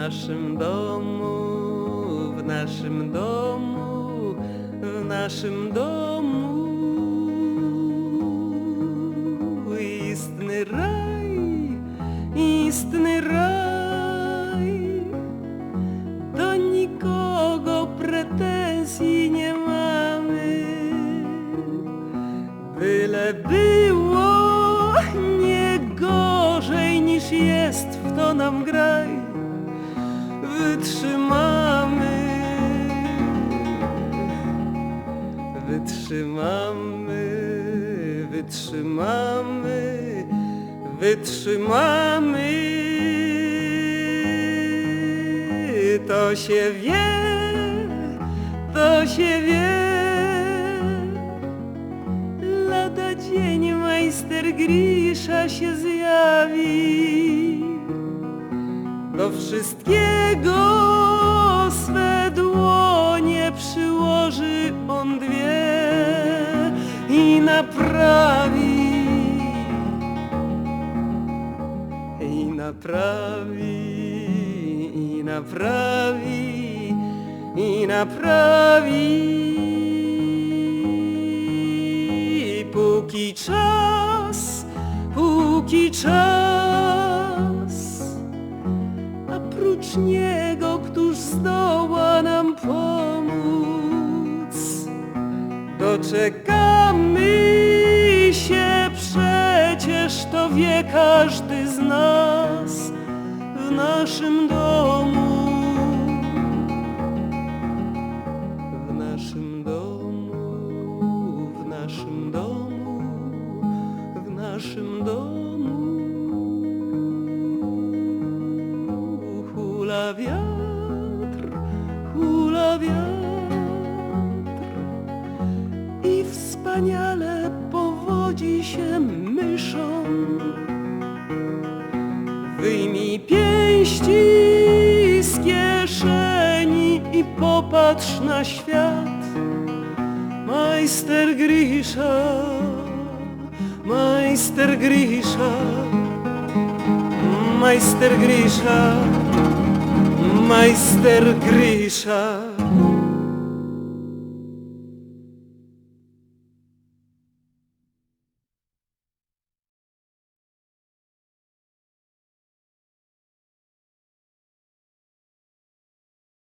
naszym domu, w naszym domu, w naszym domu. Wytrzymamy, wytrzymamy, wytrzymamy, wytrzymamy. To się wie, to się wie. Lada dzień majster Grisza się zjawi. Wszystkiego swe dłonie przyłoży on dwie i naprawi. I naprawi, i naprawi, i naprawi. Póki czas, póki czas, niego któż zdoła nam pomóc? Doczekamy się przecież, to wie każdy z nas w naszym domu. W naszym domu, w naszym domu, w naszym domu. Wiatr, hula wiatr i wspaniale powodzi się myszą. Wyjmij pięści z kieszeni i popatrz na świat. Majster Grisza, majster Grisza, majster Grisza, majster Grisza.